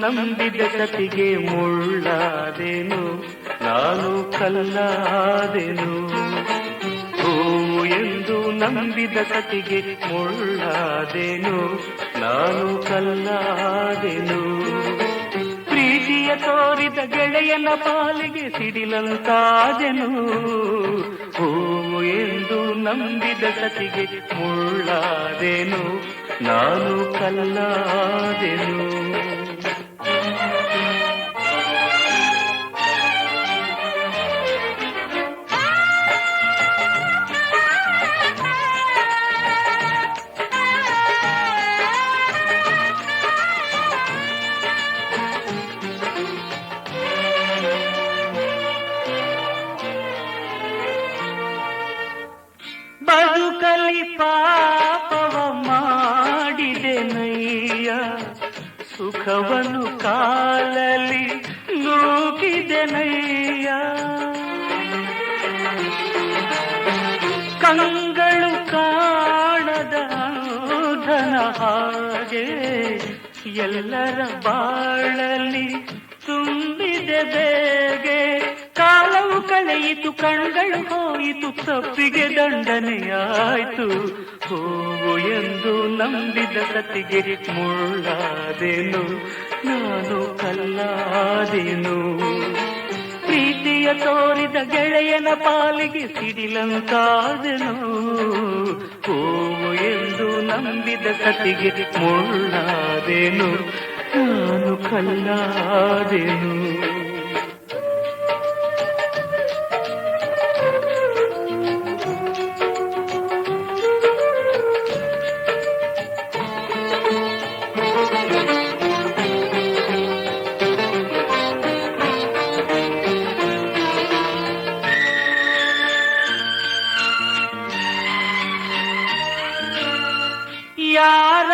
ನಂಬಿದ ಕತಿಗೆ ಮುಳ್ಳಾದೆನು, ನಾನು ಕಲ್ಲಾದೆನು. ಹೂವು ಎಂದು ನಂಬಿದ ಕತಿಗೆ ಮುಳ್ಳಾದೆನು, ನಾನು ಕಲ್ಲಾದೆನು. ಪ್ರೀತಿಯ ತೋರಿದ ಗೆಳೆಯನ ಪಾಲಿಗೆ ಸಿಡಿಲಂತಾದೆನು. ಹೂವು ಎಂದು ನಂಬಿದ ಕತಿಗೆ ಮುಳ್ಳಾದೆನು, ನಾನು ಕಲ್ಲಾದೆನು. ಪಾಪವ ಮಾಡಿದೆ ನಯ್ಯ. ಸುಖವನ್ನು ಕಾಲಲಿ ನೂಕಿದೆ ನಯ್ಯ. ಕಂಗಳು ಕಾಣದ ಧನ ಹಾಗೆ ಎಲ್ಲರ ಬಾಳಲಿ ಕಳೆಯಿತು ಕಣ್ಗಳು ಹೋಯಿತು, ತಪ್ಪಿಗೆ ದಂಡನೆಯಾಯ್ತು. ಹೋವು ಎಂದು ನಂಬಿದ ಕತಿಗೆ ಮುಳ್ಳಾದೆನು, ನಾನು ಕಲ್ಲಾದೆನು. ಪ್ರೀತಿಯ ತೋರಿದ ಗೆಳೆಯನ ಪಾಲಿಗೆ ಸಿಡಿಲಂತಾದೆನು. ಹೋವು ಎಂದು ನಂಬಿದ ಕತಿಗೆ ಮುಳ್ಳಾದೆನು, ನಾನು ಕಲ್ಲಾದೆನು.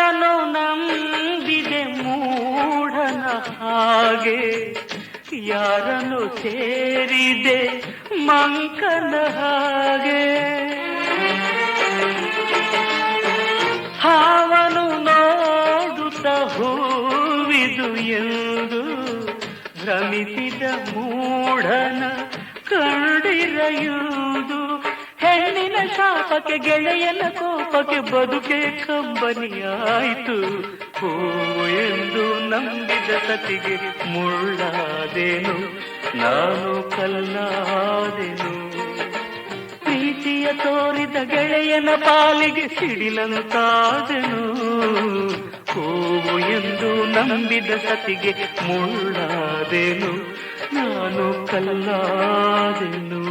ಯಾರನ್ನು ನಂಬಿದೆ ಮೂಢನ ಹಾಗೆ. ಯಾರನು ಸೇರಿದೆ ಮಂಕನ ಹಾಗೆ. ಹಾವನು ನೋಡುತ್ತ ಹೂವಿದು ಎಂದು ಭ್ರಮಿಸಿದ ಮೂಢನ ಕಂಡಿರಯುವುದು ಹೆಣ್ಣಿನ ಶಾಪಕ್ಕೆ ಗೆಳೆಯನ ಕೋಪಕ್ಕೆ ಬದುಕೆ ಕಂಬನಿಯಾಯಿತು. ಓ ಎಂದು ನಂಬಿದ ಸತಿಗೆ ಮುಳ್ಳಾದೇನು, ನಾನು ಕಲ್ಲಾದೆನು. ಪ್ರೀತಿಯ ತೋರಿದ ಗೆಳೆಯನ ಪಾಲಿಗೆ ಸಿಡಿಲಂತಾದೆನು ಓ ಎಂದು ನಂಬಿದ ಸತಿಗೆ ಮುಳ್ಳಾದೆನು, ನಾನು ಕಲ್ಲಾದೆನು.